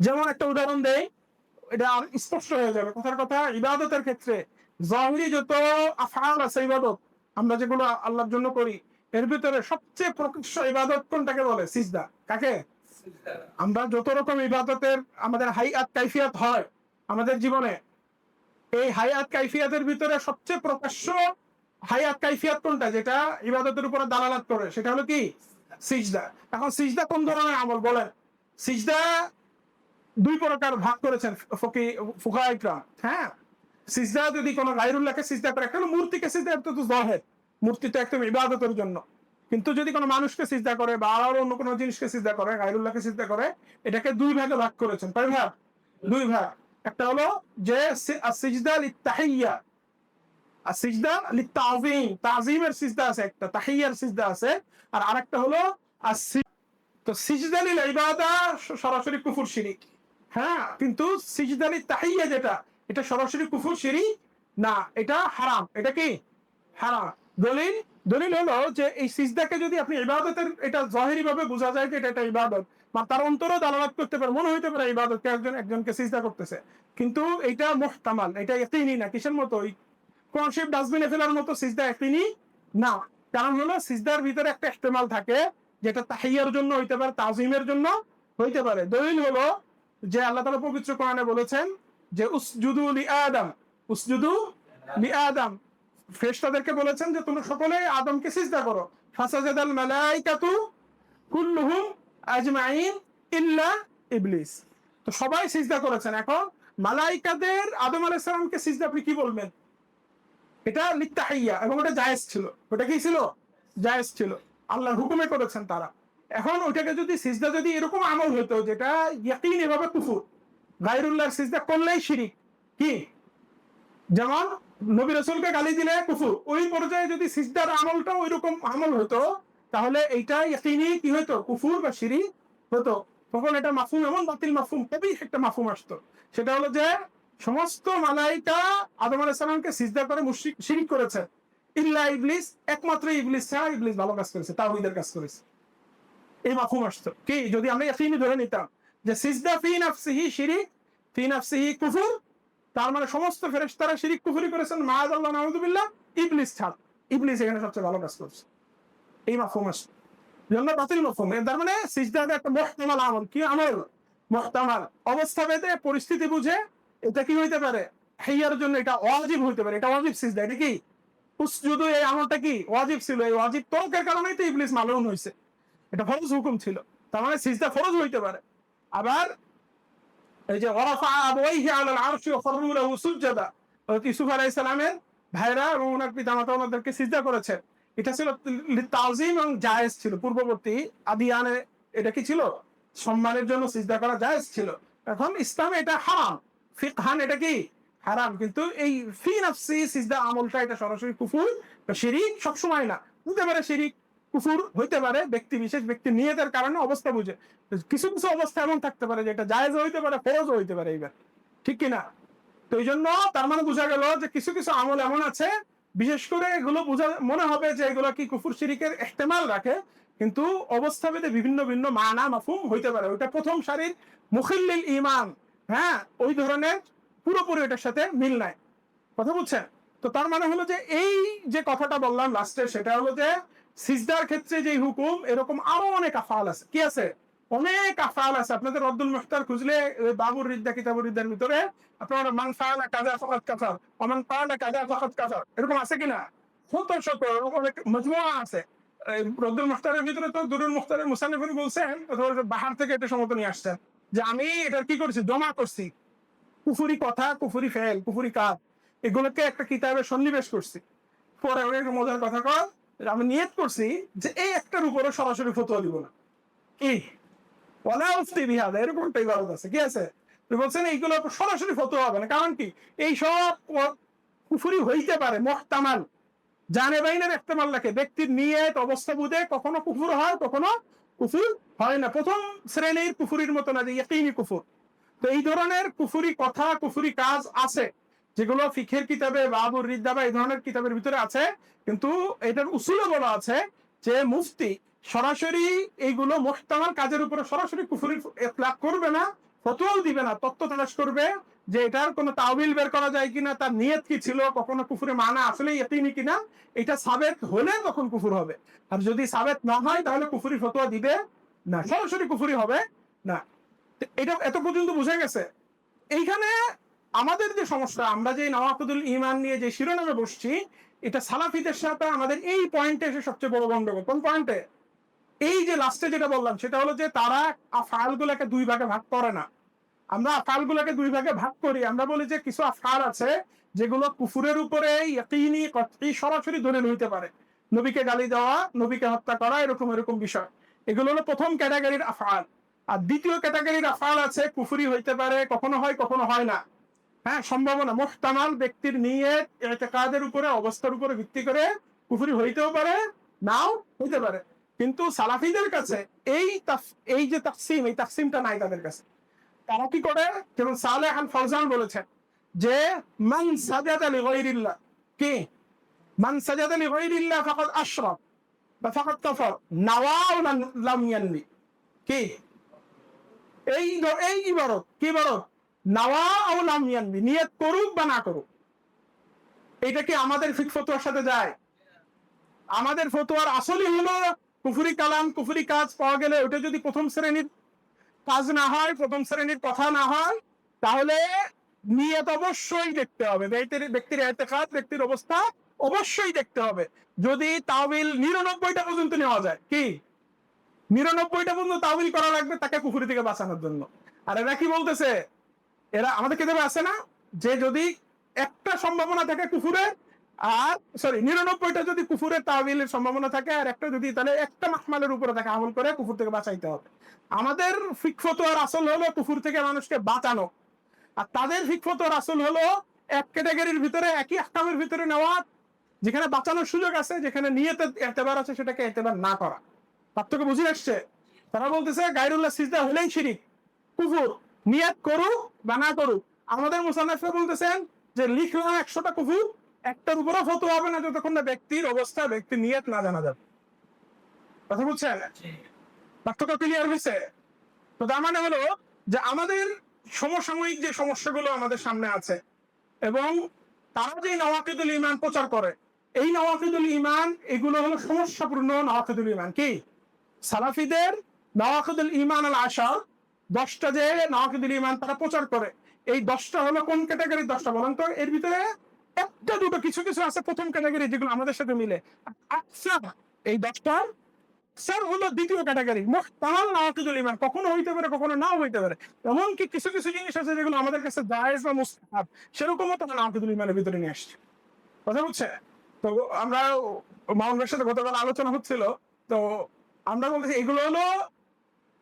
যেমন একটা উদাহরণ দেই এটা স্পষ্ট হয়ে যাবে কথার কথা ইবাদতের ক্ষেত্রে জাহিরি যত আফআল আছে ইবাদত আমরা যেগুলো আল্লাহর জন্য করি এর ভিতরে সবচেয়ে প্রকৃষ্ট ইবাদত কোনটাকে বলে? সিজদা। কাকে? আমরা যত রকম ইবাদতের আমাদের হাইয়াত কাইফিয়াত হয় আমাদের জীবনে এই হায়াত কাইফিয়াতের ভিতরে সবচেয়ে প্রকাশ্য হায়াত কাইফিয়াত কোনটা? যেটা ইবাদতের উপরে দালালাত করে সেটা হলো কি? সিজদা। এখন সিজদা কোন ধরনের আমল? বলেন। সিজদা দুই প্রকার ভাগ করেছেন ফকি ফুকা ইকরাম হ্যাঁ? সিজদা যদি কোনো গায়রুল্লাহকে সিজদা করে, একটা মূর্তিকে সিজদা এটা তো জহের। মূর্তি তো একদম ইবাদতের জন্য। কিন্তু যদি কোনো মানুষকে সিজদা করে বা আরও অন্য কোনো জিনিসকে সিজদা করে, গায়রুল্লাহকে সিজদা করে, এটাকে দুই ভাগে ভাগ করেছেন। কয় ভাগ, দুই ভাগ। একটা হলো যে সিজদা লিত্তাহিয়া আর সিজদা লিত্তাযীম তাযীমের সিজদা আছে একটা, তাহিয়ার সিজদা আছে। আর আরেকটা হলো আর তো সিজদা লিল ইবাদা সরাসরি কুফর শিরিক। হ্যাঁ কিন্তু সিজদা লিত তাহিয়া যেটা, এটা সরাসরি কুফর শিরিক না, এটা হারাম। এটা কি? হারাম। দলিল দলিল হলো যে এই সিজদাকে যদি আপনি ইবাদতের, এটা জাহেরি ভাবে বোঝা যায় যে এটা একটা ইবাদত। বা তার অন্তরও দালালাত করতে পারে, মনে হইতে পারে ইবাদতকে একজন, একজনকে সিজদা করতেছে। কিন্তু এটা মুহতামাল, এটা ইয়কিনি না, কিসের মতো? ওই কোন শিব ডাস্টবিনে ফেলার মতো সিজদা ইয়কিনি না। কারণ হলো সিজদার ভিতরে একটা ইস্তেমাল থাকে, যেটা তাহিয়ার জন্য হইতে পারে, তাজিমের জন্য হইতে পারে। দলিল হলো যে আল্লাহ তালা পবিত্র কোরআনে বলেছেন যে, উসজুদু লি আদম। উসজুদু লি আদম। ফেরেশতাদেরকে বলেছেন যে, তোমরা সকলে আদমকে সিজদা করো। ফাসাজাদাল মালাইকাতু কুল্লুহুম আজমাইন ইল্লা ইবলিস। তো সবাই সিজদা করেছেন। এখন মালাইকাদের আদম আলাইহিস সালামকে সিজদা আপনি কি বলবেন? এটা লিত্তাহিয়া এবং ওটা জায়েজ ছিল। ওটা কি ছিল? জায়েজ ছিল। আল্লাহর হুকুমে করেছেন তারা। এখন ওইটাকে যদি সিজদা যদি এরকম আমল হতো, যেটা ইয়াকিন এভাবে কুফুর, গায়রুল্লাহর সিজদা করলেই শিরিক। কি? যেমন নবী রসুলকে গালি দিলে কুফুর। ওই পর্যায়ে যদি সিজদার আমলটা ওই রকম আমল হতো, তাহলে এইটা ইয়াকিনি কি হতো? কুফুর বা শিরিক হতো। তখন এটা মাফুম এমন বাতিল মাফুম কবি একটা মাফুম আসতো। সেটা হলো যে সমস্ত মালাইকা আদম আলাইহিস সালামকে সিজদা করে মুশরিক, শিরিক করেছে। ইল্লা ইবলিস, একমাত্র ইবলিস ছাড়া ইবলিস ভালো কাজ করেছে, তাওহীদের কাজ করেছে। এই মাফুম আসতো কি? যদি আমরা ইয়াকিনি ধরে নিতাম যে সিজদা ফি নাফসিহি শিরিক, ফি নাফসিহি কুফুর, তার মানে সমস্ত ফেরেশতারা শিরিক কুফরি করেছেন মাআযাল্লাহ নাউযুবিল্লাহ ইবলিস ছাড়। ইবলিস এখানে সবচেয়ে ভালো কাজ করছে। এই মাফহুম আছে জন্য বাতিল মাফহুম এর তার মানে সিজদাটা একটা মুহতামাল আমল। কি আমল? মুহতামাল। অবস্থা ভেদে পরিস্থিতি বুঝে এটা কি হইতে পারে? হাইয়ার জন্য এটা ওয়াজিব হইতে পারে। এটা ওয়াজিব সিজদা। এটা কি? উসজুদু এই আমলটা কি? ওয়াজিব ছিল। এই ওয়াজিব তরকের কারণেই তো ইবলিস মালুম হইছে। এটা ফরজ হুকুম ছিল। তার মানে সিজদা ফরজ হইতে পারে। আবার এই যে ওরাফা আবওয়াইহি আলাল আরশি ওয়া ফাররু লাহু সুজদা হযরত ইউসুফ আলাইহিস সালামের ভাইরা এবং ওনার পিতামাতা ওনাদেরকে সিজদা করেছে। এটা ছিল তাওজিম এবং জায়েজ ছিল। পূর্ববর্তী আদিয়ানে এটা কি ছিল? সম্মানের জন্য সিজদা করা জায়েজ ছিল। এখন ইসলামে এটা হারাম। ফিকহান এটা কি? হারাম। কিন্তু এই ফি নাফসি সিজদা আমলটা এটা সরাসরি কুফুর শিরিক সবসময় না। হতে পারে শিরিক কুফুর হইতে পারে, ব্যক্তি, বিশেষ ব্যক্তি নিয়তের কারণে অবস্থা বুঝে। কিছু কিছু অবস্থা এমন থাকতে পারে যেটা জায়েজ হইতে পারে, ফরজও হইতে পারে এইবার। ঠিক কিনা? তো এই জন্য তার মানে বোঝা গেল যে কিছু কিছু আমল এমন আছে, বিশেষ করে এগুলো বোঝা, মনে হবে যে এগুলো কি কুফুর শিরিকের এহতেমাল রাখে, কিন্তু অবস্থা ভেদে বিভিন্ন ভিন্ন মানা মাফুম হইতে পারে। ওইটা প্রথম সারির মুখিল্লিল ইমান হ্যাঁ ওই ধরনের পুরোপুরি এটার সাথে মিল নাই। কথা বুঝছেন? তো তার মানে হলো যে এই যে কথাটা বললাম লাস্টে, সেটা হলো যে সিজদার ক্ষেত্রে যে হুকুম, এরকম আরও অনেক আফাল আছে। কি আছে? অনেক আফাল আছে। আপনাদের রদ্দুল মুখতার খুঁজলে বাবুর রিদ্দা, কিতাবুর রিদ্দার ভিতরে, আপনার মান ফাআলা কাজা ফাকাত কাফার ওমান ফাআলা কাজা ফাকাত কাফার, এরকম আছে কিনা? শত শত, অনেক মজমুয়া আছে। রদ্দুল মুখতারের ভিতরে তো দুরুল মুখতারের মুসানিফিন বলছেন, অথবা বাহার থেকে এটা সমত নিয়ে আসছেন, যে আমি এটা কি করছি? জমা করছি। কুফুরি কথা, কুফুরি ফেল, কুফুরি কাজ, এগুলোকে একটা কিতাবে সন্নিবেশ করছি। পরে একটা মজার কথা কর আমি নিয়ত করছি যে এই একটার উপরে সরাসরি ফতোয়া দিব না। কি? ওলা উফতি বিহাদ, এরকম একটা আছে। কি আছে? বলছেন এইগুলো সরাসরি ফতোয়া হবে না। কারণ কি? এই সব কুফুরি হইতে পারে, মহতামাল। জানে বাইনের একতেমাল রাখে। ব্যক্তির নিয়ত, অবস্থা বুঝে কখনো কুফুর হয়, কখনো কুফুর হয় না। প্রথম শ্রেণির কুফুরির মতো না যে ইয়াকিনি কুফুর। তো এই ধরনের কুফুরি কথা, কুফুরি কাজ আছে। যেগুলো ফিখের কিতাবে বাবুর রিদ্দা বা এই ধরনের কিতাবের ভিতরে আছে, কিন্তু এটার উসুলে বলা আছে যে মুফতি সরাসরি এইগুলো মোহতামাল কাজের উপরে সরাসরি কুফুরি লাভ করবে না, ফতোয়াও দিবে না তত্ত্ব তালাশ করবে যে এটার কোনো তাওবিল বের করা যায় কিনা, তার নিয়ত কি ছিল, কখনো কুফুরে মানা আসলে ইয়কিনি কিনা, এটা সাবেত হলে তখন কুফুর হবে। আর যদি সাবেত না হয়, তাহলে কুফুরি ফতোয়া দিবে না, সরাসরি কুফুরি হবে না। এটা এত পর্যন্ত বুঝে গেছে। এইখানে আমাদের যে সমস্যা, আমরা যে নওয়াকুদুল ইমান নিয়ে যে শিরোনামে বসছি, এটা সালাফিদের সাথে আমাদের এই পয়েন্টে এসে সবচেয়ে বড় গন্ডগোল। কোন পয়েন্টে এই যে লাস্টে যেটা বললাম, সেটা হলো যে তারা আফাল গুলাকে দুই ভাগে ভাগ করে না। আমরা আফাল গুলাকে দুই ভাগে ভাগ করি। আমরা বলি যে কিছু আফাল আছে যেগুলো কুফুরের উপরে সরাসরি দলিল হইতে পারে। নবীকে গালি দেওয়া, নবীকে হত্যা করা, এরকম এরকম বিষয়। এগুলো হলো প্রথম ক্যাটাগরির আফাল আর দ্বিতীয় ক্যাটাগরির আফাল আছে, কুফুরি হইতে পারে, কখনো হয় কখনো হয় না। হ্যাঁ সম্ভাবনা। মোহতামাল ব্যক্তির নিয়ে এতেকাদের উপরে, অবস্থার উপরে ভিত্তি করে কুফুরি হইতেও পারে, নাও হইতে পারে। কিন্তু সালাফিদের কাছে এই এই যে তাকসিম, এই তাকসিমটা নাই তাদের কাছে। তারা কি করে? যেমন সালেহ আল ফৌজান বলেছেন যে, মান সাজাদা লিগাইরিল্লাহ। কি? মান সাজাদা লিগাইরিল্লাহ ফাকাদ আশরাক বা ফাকাদ কাফার। নাওয়াও লাম কি? এই এই ইবারত, কি ইবারত? নাওয়া ইয়ানবি, নিয়ত করুক বা না করুক। এটা কি আমাদের ফিক ফতোয়ার সাথে যায়? আমাদের ফতোয়ার আসলই হলো কুফুরি কালাম, কুফুরি কাজ পাওয়া গেলে ওটা যদি প্রথম শ্রেণির কাজ না হয়, প্রথম শ্রেণির কথা না হয়, তাহলে নিয়ত অবশ্যই দেখতে হবে। ব্যক্তির ব্যক্তির এতেকাত, ব্যক্তির অবস্থা অবশ্যই দেখতে হবে। যদি তাওবিল নিরানব্বইটা পর্যন্ত নেওয়া যায়, কি? নিরানব্বইটা পর্যন্ত তাওবিল করা লাগবে তাকে কুফুরি থেকে বাঁচানোর জন্য। আর এরা কি বলতেছে? এরা আমাদের কেতাবে আছে না? যে যদি একটা সম্ভাবনা থাকে কুফুরের আর সরি নিরানব্বইটা যদি কুফুরের তাহবিলের সম্ভাবনা থাকে, আর একটা যদি, তাহলে একটা মাহমালের উপরে তাকে আমল করে কুফুর থেকে বাঁচাইতে হবে। আমাদের ফিকফতোয়ার আসল হলো কুফুর থেকে মানুষকে বাঁচানো। আর তাদের ফিকফতোয়ার আসল হলো এক ক্যাটাগরির ভিতরে, একই আহকামের ভিতরে নেওয়া, যেখানে বাঁচানোর সুযোগ আছে, যেখানে নিয়তে এতেবার আছে, সেটাকে এতেবার না করা। পার্থক্য বুঝে আসছে? তারা বলতেছে গাইরুল্লাহ সিজদা হলেই শিরিক, কুফুর। নিয়ত করুক বা না করুক আমাদের মুসান্নাফে বলতেছেন যে লিখলাম একশোটা কুফুর একটার উপরও ফতো হবে না যতক্ষণ না ব্যক্তির অবস্থা ব্যক্তির নিয়ত না জানা যাবে। কথা বুঝছেন? পার্থক্য ক্লিয়ার হয়েছে? তো তার মানে হলো যে আমাদের সমসাময়িক যে সমস্যাগুলো আমাদের সামনে আছে এবং তারা যে নওয়াকিদুল ইমান প্রচার করে এই নওয়াকিদুল ইমান এগুলো হলো সমস্যাপূর্ণ নওয়াকিদুল ইমান কি? সালাফিদের নওয়াকিদুল ইমান আল আশা দশটা যে নওয়াকিদুল ইমান তারা প্রচার করে, এই দশটা হলো কোন ক্যাটাগরির দশটা? বলেন তো, এর ভিতরে একটা দুটো কিছু কিছু আছে প্রথম ক্যাটাগরি যেগুলো আমাদের সাথে মিলে। আচ্ছা এই দশটার স্যার হলো দ্বিতীয় ক্যাটাগরি মোহতামাল নওয়াকিদুল ইমান কখনো হইতে পারে, কখনো নাও হইতে পারে। এমনকি কিছু কিছু জিনিস আছে যেগুলো আমাদের কাছে জায়েজ বা মুস্তাহাব, সেরকমও তারা নওয়াকিদুল ইমানের ভিতরে নিয়ে আসছে। কথা বুঝছে তো আমরা মামুনের সাথে গতকাল আলোচনা হচ্ছিল, তো আমরা বলতেছি এগুলো হলো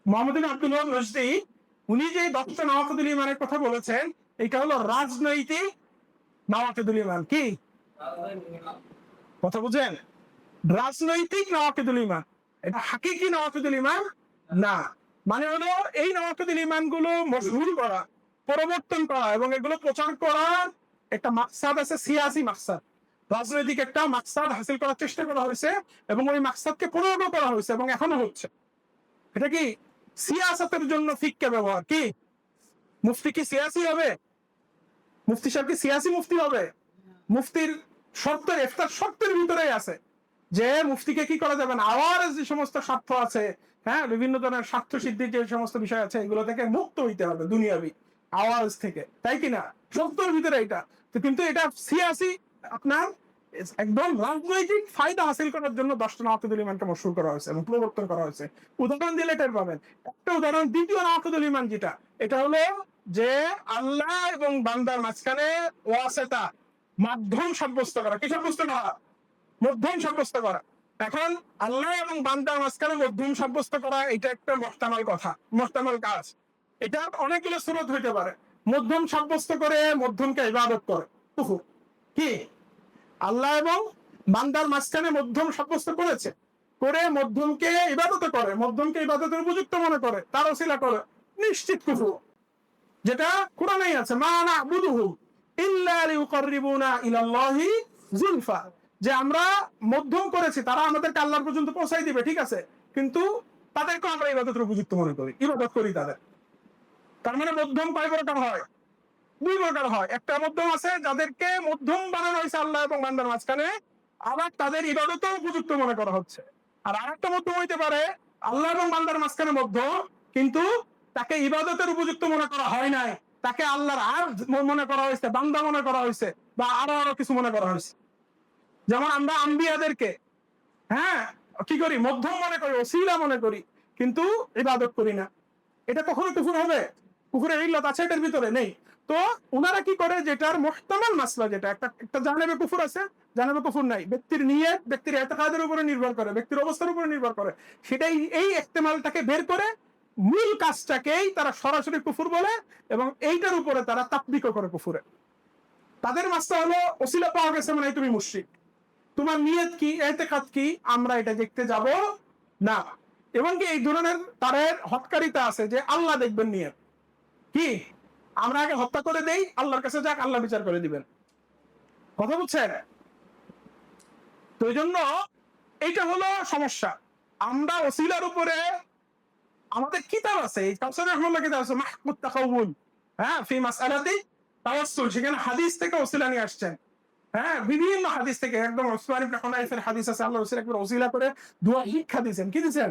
মোহাম্মদ বিন আব্দুল নজদি উনি যে দশটা নওয়াকিদুল ইমানের কথা বলেছেন, এটা হলো রাজনৈতিক নওয়াকিদুল ইমান কি? কথা বুঝেন? রাজনৈতিক নওয়াকিদুল ইমান। এটা হাকিকি নওয়াকিদুল ইমান না। মানে হলো এই নওয়াকিদুল ইমানগুলো মশহুর করা, পরিবর্তন করা এবং এগুলো প্রচার করার একটা মাকসাদ আছে, সিয়াসি মাকসাদ। রাজনৈতিক একটা মাকসাদ হাসিল করার চেষ্টা করা হয়েছে এবং ওই মাকসাদকে পূরণ করা হয়েছে এবং এখনও হচ্ছে। এটা কি সিয়াসতের জন্য ফিককে ব্যবহার, কি? মুফতি কি সিয়াসি হবে? মুফতি সাহেব কি সিয়াসি মুফতি হবে? মুফতির শর্তের, ইফতার শর্তের ভিতরেই আছে। যে মুফতিকে কি করা যাবে না? আবার যে সমস্ত স্বার্থ আছে হ্যাঁ বিভিন্ন ধরনের স্বার্থ সিদ্ধির যে সমস্ত বিষয় আছে, এগুলো থেকে মুক্ত হইতে হবে দুনিয়াবি আওয়াজ থেকে। তাই কিনা শর্তের ভিতরে এটা। কিন্তু এটা সিয়াসি, আপনার একদম রাজনৈতিক ফায়দা হাসিল করার জন্য দশটা নওয়াকিদুল ইমানকে মশুর করা হয়েছে এবং প্রবর্তন করা হয়েছে। উদাহরণ দিলে টের পাবেন। একটা উদাহরণ, দ্বিতীয় নওয়াকিদুল ইমান যেটা, এটা হলো যে আল্লাহ এবং বান্দার মাঝখানে ওয়াসেতা, মাধ্যম সাব্যস্ত করা। কি সাব্যস্ত করা মধ্যম সাব্যস্ত করা। এখন আল্লাহ এবং বান্দার মাঝখানে মধ্যম সাব্যস্ত করা, এটা একটা মহতামাল কথা, মহতামাল কাজ। এটা অনেকগুলো স্রোত হইতে পারে। মধ্যম সাব্যস্ত করে মধ্যমকে ইবাদত করে। কি? আল্লাহ এবং বান্দার মাঝখানে মধ্যম সাব্যস্ত করেছে। করে মধ্যমকে ইবাদত করে, মধ্যমকে ইবাদতের উপযুক্ত মনে করে, তার ওসিলা করে, নিশ্চিত কুফু। যেটা কোরআনেই আছে, মা ইলাল্লাহি যুলফা যে আমরা মধ্যম করেছি, তারা আমাদেরকে আল্লাহর পর্যন্ত পৌঁছাই দিবে, ঠিক আছে? কিন্তু তাদেরকে আমরা ইবাদতের উপযুক্ত মনে করি, ইবাদত করি তাদের। তার মানে মধ্যম কয় হয়? দুই প্রকার হয়। একটা মধ্যম আছে, যাদেরকে মধ্যম বানানো হয়েছে আল্লাহ এবং বান্দার মাঝখানে, আবার তাদের ইবাদতও উপযুক্ত মনে করা হচ্ছে। আর আরেকটা মধ্যম হইতে পারে, আল্লাহ এবং বান্দার মাঝখানে মধ্য কিন্তু তাকে ইবাদতের উপযুক্ত মনে করা হয় নাই। তাকে আল্লাহর আর মনে করা হয়েছে, বান্দা মনে করা হয়েছে, বা আরও আরও কিছু মনে করা হয়েছে। যেমন আমরা আম্বিয়াদেরকে হ্যাঁ কি করি? মধ্যম মনে করি ওসিলা মনে করি, কিন্তু ইবাদত করি না। এটা কখনো কুফুর হবে? কুফুরের ইল্লত আছে এটার ভিতরে? নেই। তো ওনারা কি করে? যেটার মোহতামাল মাসলা যেটা, একটা একটা জানেবে কুফুর আছে, জানেবে কুফুর নাই। ব্যক্তির নিয়ে ব্যক্তির এতকাদের উপরে নির্ভর করে, ব্যক্তির অবস্থার উপরে নির্ভর করে। সেটাই, এই এক্তেমালটাকে বের করে মূল কাজটাকেই তারা সরাসরি কুফুর বলে এবং এইটার উপরে তারা তাপবিক করে কুফুরে। তাদের মাসটা হলো, ওসিলা পাওয়া গেছে মানে তুমি মুশ্রিক। তোমার নিয়ত কি এতেকাত কি, আমরা এটা দেখতে যাব না। এবং কি এই ধরনের তারের হৎকারিতা আছে যে আল্লাহ দেখবেন নিয়ত। কি? আমরা আগে হত্যা করে দেই, আল্লাহর কাছে যাক, আল্লাহ বিচার করে দিবেন। কথা বুঝছেন তো এই জন্য এইটা হলো সমস্যা। আমরা ওসিলার উপরে আমাদের কিতাব আছে হ্যাঁ সেখানে হাদিস থেকে ওসিলা নিয়ে আসছেন। হ্যাঁ বিভিন্ন হাদিস থেকে, একদম ওসমান হাদিস আছে, আল্লাহ রাসূল একবার ওসিলা করে দোয়া শিক্ষা দিয়েছেন। কি দিয়েছেন?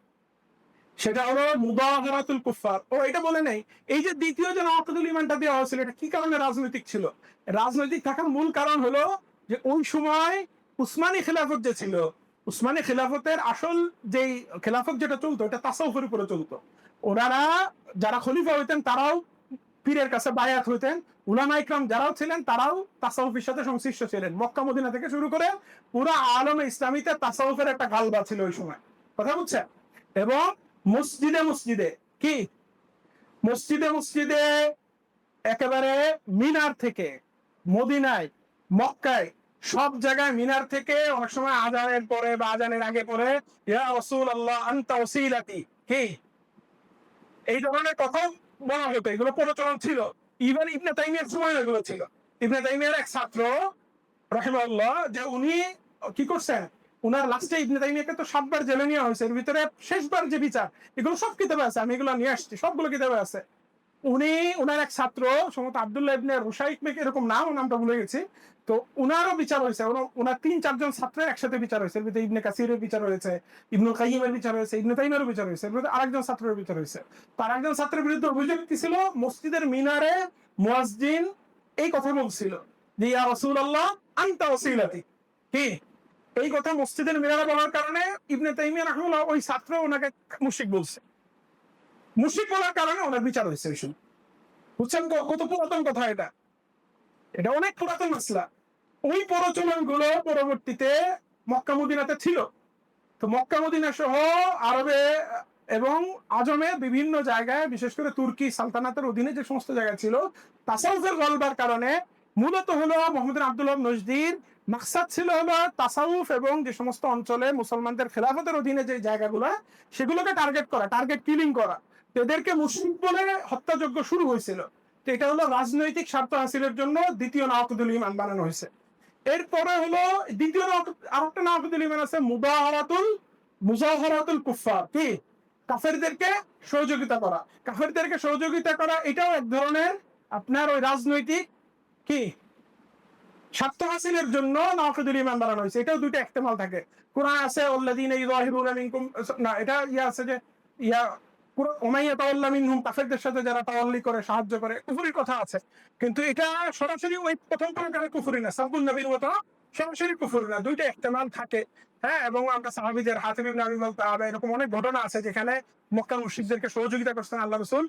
সেটা হলো মুদাহারাতুল কুফার ও, এটা বলে নেই। এই যে দ্বিতীয় যে নওয়াকাদুল ইমানটা দেওয়া হয়েছিল, এটা কি কারণে রাজনৈতিক ছিল? রাজনৈতিক থাকার মূল কারণ হলো যে ওই সময় উসমানী খেলাফত যে ছিল, উসমানী খেলাফতের আসল যেই খেলাফত যেটা চলতো, এটা তাসাউফের উপরে চলতো। ওনারা যারা খলিফা হইতেন, তারাও পীরের কাছে বায়াত হইতেন। উলামা ইকরাম যারাও ছিলেন, তারাও তাসাউফের সাথে সংশ্লিষ্ট ছিলেন। মক্কা, মদিনা থেকে শুরু করে পুরো আলমে ইসলামীতে তাসাউফের একটা গালবা ছিল ওই সময়। কথা বুঝছেন? এবং মসজিদে মসজিদে। কি? মসজিদে মসজিদে একেবারে মিনার থেকে, মদিনায়, মক্কায়, সব জায়গায় মিনার থেকে অনেক সময় আজানের পরে বা আজানের আগে পরে কি? এই ধরনের কথা বলা হতো, এগুলো প্রচলন ছিল। ইভেন ইবনে তাইমিয়ার সময় এগুলো ছিল। ইবনে তাইমিয়ার এক ছাত্র রহিমাল্লাহ যে উনি কি করছেন? উনার লাস্টে ইবনে তাইমিয়াকে তো সাতবার জেলে নেওয়া হয়েছে। এর ভিতরে শেষবার যে বিচার, এগুলো সব কিতাবে আছে, আমি এগুলো নিয়ে আসছি, সবগুলো কিতাবে আছে। উনি, উনার এক ছাত্র, সম্ভবত আব্দুল্লাহ ইবনে রুশাইক মেক এরকম নাম নামটা ভুলে গেছি। তো উনারও বিচার হয়েছে ওনা- উনার তিন, চারজন ছাত্রের একসাথে বিচার হয়েছে। এর ভিতরে ইবনে কাসিরের বিচার হয়েছে ইবনুল কাইয়িমের বিচার হয়েছে, ইবনে তাইমেরও বিচার হয়েছে। এর ভিতরে আরেকজন ছাত্রের বিচার হয়েছে। তার একজন ছাত্রের বিরুদ্ধে অভিযোগ কি ছিল মসজিদের মিনারে মুয়াজ্জিন এই কথা বলছিল যে, ইয়া রাসূলুল্লাহ, আনতা ওসিলাতি কি? এই কথা মসজিদের মিনারে বলার কারণে ইবনে তাইমিয়া রাহমাহুল্লাহ ওই ছাত্র ওনাকে মুশরিক বলছে। মুশরিক বলার কারণে ওনার বিচার হয়েছে ওই সময়। বুঝছেন কত পুরাতন কথা এটা? এটা অনেক পুরাতন মাসলা। ওই প্রচলনগুলো পরবর্তীতে মক্কা মদিনাতে ছিল। তো মক্কা মদিনা সহ আরবে এবং আজমে বিভিন্ন জায়গায়, বিশেষ করে তুর্কি সালতানাতের অধীনে যে সমস্ত জায়গা ছিল, তাসাউফের গলবার কারণে মূলত হলো মোহাম্মদ আব্দুল্লাহ নজদির মাকসাদ ছিল হলো তাসাউফ এবং যে সমস্ত অঞ্চলে মুসলমানদের খেলাফতের অধীনে যে জায়গাগুলো, সেগুলোকে টার্গেট করা টার্গেট কিলিং করা। তো এদেরকে মুসলিম বলে হত্যাযজ্ঞ শুরু হয়েছিল। তো এটা হলো রাজনৈতিক স্বার্থ হাসিলের জন্য দ্বিতীয় নাওয়াকুদুল ইমান বানানো হয়েছে। এরপরে হলো দ্বিতীয় আরেকটা নাওয়াকুদুল ইমান আছে মুদাহারাতুল মুজাহারাতুল কুফফার। কি? কাফেরদেরকে সহযোগিতা করা। কাফেরদেরকে সহযোগিতা করা, এটাও এক ধরনের আপনার ওই রাজনৈতিক কি? স্বার্থ হাসিলের জন্য বানানো হয়েছে। এটাও দুইটা একতেমাল থাকে। কোরআন আছে মিনকুম, না, এটা ইয়া আছে যে, ইয়া সাথে যারা তাওয়াল্লি করে, সাহায্য করে কথা আছে। কিন্তু এটা সরাসরি ওই প্রথম না সাবুল নবীর মতো সরাসরি না, দুইটা ইহতেমাল থাকে। হ্যাঁ এবং আমরা সাহাবীদের আবি বলতাবা এরকম অনেক ঘটনা আছে যেখানে মক্কা মুশরিকদেরকে সহযোগিতা করছেন আল্লাহ রসুল।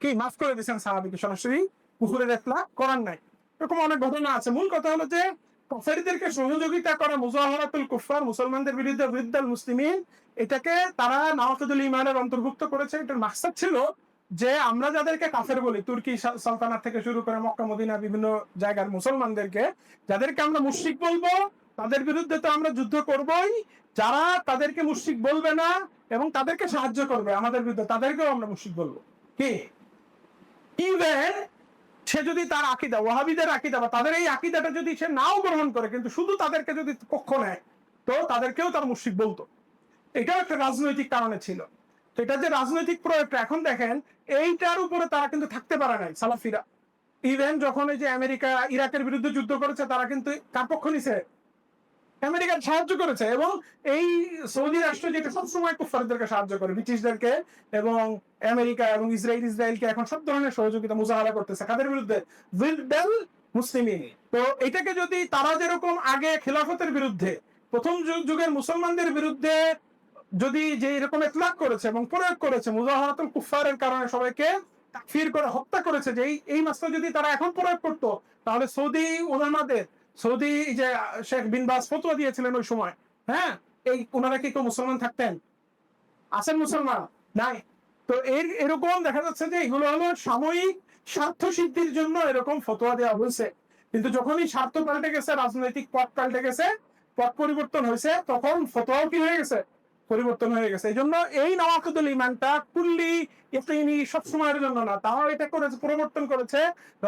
কি, মাফ করে দিয়েছেন সাহাবীকে, সরাসরি কুফরের ইতলা করার নাই। এরকম অনেক ঘটনা আছে। মূল কথা হলো যে কাফেরদেরকে সহযোগিতা করা মুজাহারাতুল কুফার মুসলমানদের বিরুদ্ধে বিরুদ্দাল মুসলিমিন, এটাকে তারা নওয়াকুদুল ইমানের অন্তর্ভুক্ত করেছে। এটার মাকসাদ ছিল যে আমরা যাদেরকে কাফের বলি, তুর্কি সালতানাত থেকে শুরু করে মক্কা, মদিনা, বিভিন্ন জায়গার মুসলমানদেরকে, যাদেরকে আমরা মুশরিক বলব, তাদের বিরুদ্ধে তো আমরা যুদ্ধ করবই। যারা তাদেরকে মুশরিক বলবে না এবং তাদেরকে সাহায্য করবে আমাদের বিরুদ্ধে, তাদেরকেও আমরা মুশরিক বলব। কি? ইভেন সে যদি তার আকিদা, ওয়াহাবিদের আকিদা বা তাদের এই আকিদাটা যদি সে নাও গ্রহণ করে, কিন্তু শুধু তাদেরকে যদি পক্ষ নেয়, তো তাদেরকেও তার মুশিক বলতো। এটাও একটা রাজনৈতিক কারণে ছিল। তো এটা যে রাজনৈতিক প্রয়োগটা, এখন দেখেন, এইটার উপরে তারা কিন্তু থাকতে পারে নাই, সালাফিরা। ইভেন যখন এই যে আমেরিকা, ইরাকের বিরুদ্ধে যুদ্ধ করেছে, তারা কিন্তু কার পক্ষ নিছে? আমেরিকার সাহায্য করেছে এবং এই সৌদি রাষ্ট্র যেটা সবসময় কুফারদেরকে সাহায্য করে, ব্রিটিশদেরকে এবং আমেরিকা এবং ইসরায়েল, ইসরায়েলকে এখন সব ধরনের সহযোগিতা মুজাহারা করতেছে। কাদের বিরুদ্ধে? জিলদাল মুসলিমিন তো এটাকে যদি তারা যেরকম আগে খেলাফতের বিরুদ্ধে, প্রথম যুগ- যুগের মুসলমানদের বিরুদ্ধে যদি যে এরকম ইতলাক করেছে এবং প্রয়োগ করেছে, মুজাহারাতুল কুফারের কারণে সবাইকে ফির করে, হত্যা করেছে, যে এই মাসটা যদি তারা এখন প্রয়োগ করতো, তাহলে সৌদি ওলামাদের সৌদি যে শেখ বিন বাস ফতোয়া দিয়েছিলেন ওই সময় হ্যাঁ? এই ওনারা কি কেউ মুসলমান থাকতেন? আছেন মুসলমান? নাই। তো এর, এরকম দেখা যাচ্ছে যে এগুলো হলো সাময়িক স্বার্থ সিদ্ধির জন্য এরকম ফতোয়া দেওয়া হয়েছে। কিন্তু যখনই স্বার্থ পাল্টে গেছে, রাজনৈতিক পথ পাল্টে গেছে, পথ পরিবর্তন হয়েছে, তখন ফতোয়াও কি হয়ে গেছে? পরিবর্তন হয়ে গেছে। এই জন্য এই নওয়াকুদুল ইমানটা কুল্লি জন্য না, তাও এটা করেছে, পরিবর্তন করেছে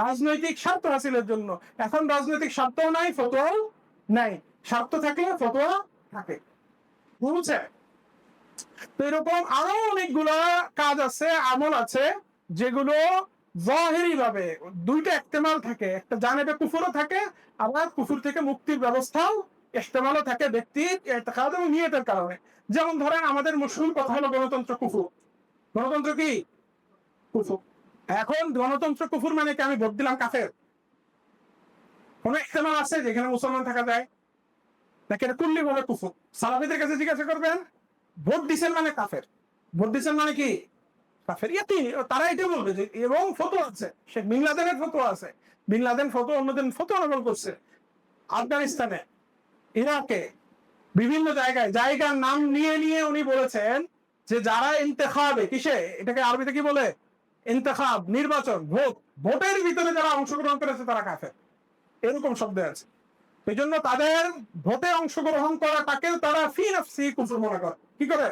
রাজনৈতিক স্বার্থ হাসিলের জন্য। এখন রাজনৈতিক স্বার্থও নাই, ফতোয়াও নাই। স্বার্থ থাকলে ফতোয়া থাকে। বুঝছে তো এরকম আরও অনেকগুলো কাজ আছে, আমল আছে, যেগুলো জাহেরি ভাবে দুইটা ইস্তেমাল থাকে। একটা জানেবে কুফুরও থাকে, আবার কুফুর থেকে মুক্তির ব্যবস্থাও ইস্তেমালও থাকে ব্যক্তির এতেকাদ এবং নিয়তের কারণে। যেমন ধরেন আমাদের মুসলিম কথা হলো গণতন্ত্র কুফুর। গণতন্ত্র কি? কুফুর। এখন গণতন্ত্র কুফুর মানে কি? আমি ভোট দিলাম কাফের। কোন ইস্তেমাল আছে যেখানে মুসলমান থাকা যায়? নাকি এটা কুল্লি কুফুর? সালাফিদের কাছে জিজ্ঞাসা করবেন, ভোট মানে কাফের। ভোট মানে কি? কাফের। তারা এটা বলবে যে, এবং ফটো আছে। শেখ বিন ফটো আছে। বিন লাদেন ফটো অন্যদিন ফটো করছে আফগানিস্তানে। ইরাকে বিভিন্ন জায়গায়, জায়গার নাম নিয়ে নিয়ে উনি বলেছেন যে যারা ইন্তেখাবে, কিসে? এটাকে আরবিতে কি বলে? ইন্তেখাব, নির্বাচন, ভোট। ভোটের ভিতরে যারা অংশগ্রহণ করেছে তারা কাফের। এরকম শব্দ আছে। এই জন্য তাদের ভোটে অংশগ্রহণ করাটাকেও তারা ফি নাফসি কুফুর মনে করে। কি করে?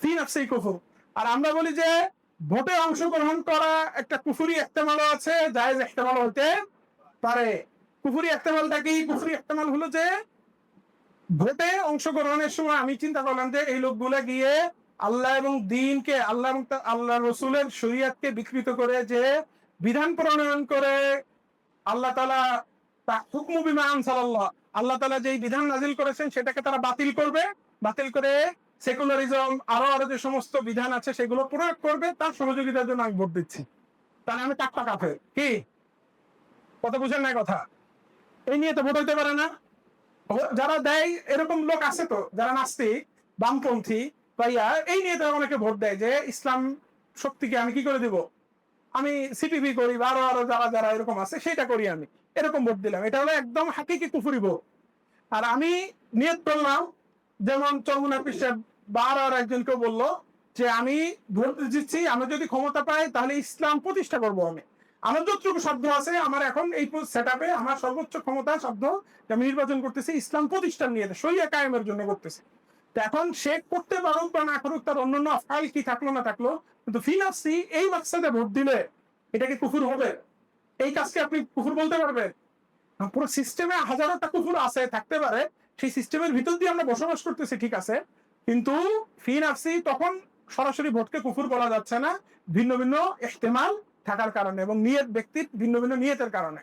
ফি নাফসি কুফুর। আর আমরা বলি যে ভোটে অংশগ্রহণ করা একটা কুফুরি একতেমালও আছে, জায়েজ একতেমাল হতে পারে। কুফুরি একতেমালটা কি? কুফুরি একতেমাল হলো যে ভোটে অংশগ্রহণের সময় আমি চিন্তা করলাম যে এই লোকগুলা গিয়ে আল্লাহ এবং দিনকে, আল্লাহ এবং আল্লাহ রসুলের শরীয়তকে বিকৃত করে যে বিধান প্রণয়ন করে আল্লাহ তালা হুকমু আল্লাহ তালা যেই বিধান নাজিল করেছেন সেটাকে তারা বাতিল করবে, বাতিল করে সেকুলারিজম আরও আরও যে সমস্ত বিধান আছে সেগুলো প্রয়োগ করবে, তার সহযোগিতার জন্য আমি ভোট দিচ্ছি। তাহলে আমি টাকা কি? কথা বুঝেন না কথা? এই নিয়ে তো ভোট হইতে পারে না। যারা দেয়, এরকম লোক আছে তো, যারা নাস্তিক, বামপন্থী, বা ইয়া, এই নিয়ে তো অনেকে ভোট দেয় যে, ইসলাম শক্তিকে আমি কি করে দিব? আমি সিটিভি করি, বা আরও আরও যারা যারা এরকম আছে, সেটা করি আমি। এরকম ভোট দিলাম। এটা হলো একদম হাকিকি কুফুরি ভোট। আর আমি নিয়ত করলাম, যেমন চরমুনা পিসাব আরও আর একজনকে বলল যে, আমি ভোট দিচ্ছি আমি যদি ক্ষমতা পাই, তাহলে ইসলাম প্রতিষ্ঠা করব আমি। আমার শব্দ আছে, আমার এখন এই সেট আপে আমার সর্বোচ্চ ক্ষমতা শব্দ আমি নির্বাচন করতেছি, ইসলাম প্রতিষ্ঠান নিয়ে সইয়া কায়েমের জন্য করতেছি। তো এখন সে করতে পারুক বা না করুক, তার অন্যান্য ফাইল কি থাকল না থাকল, কিন্তু ফিনাসি এই মাকসাদে ভোট দিলে এটা কি কুফুর হবে? এই কাজকে আপনি কুফুর বলতে পারবেন? পুরো সিস্টেমে হাজারোটা কুকুর আছে, থাকতে পারে। সেই সিস্টেমের ভিতর দিয়ে আমরা বসবাস করতেছি, ঠিক আছে। কিন্তু ফি নাফসি তখন সরাসরি ভোটকে কুকুর বলা যাচ্ছে না। ভিন্ন ভিন্ন ইহতেমাল থাকার কারণে এবং নিয়ত ব্যক্তির ভিন্ন ভিন্ন নিয়তের কারণে।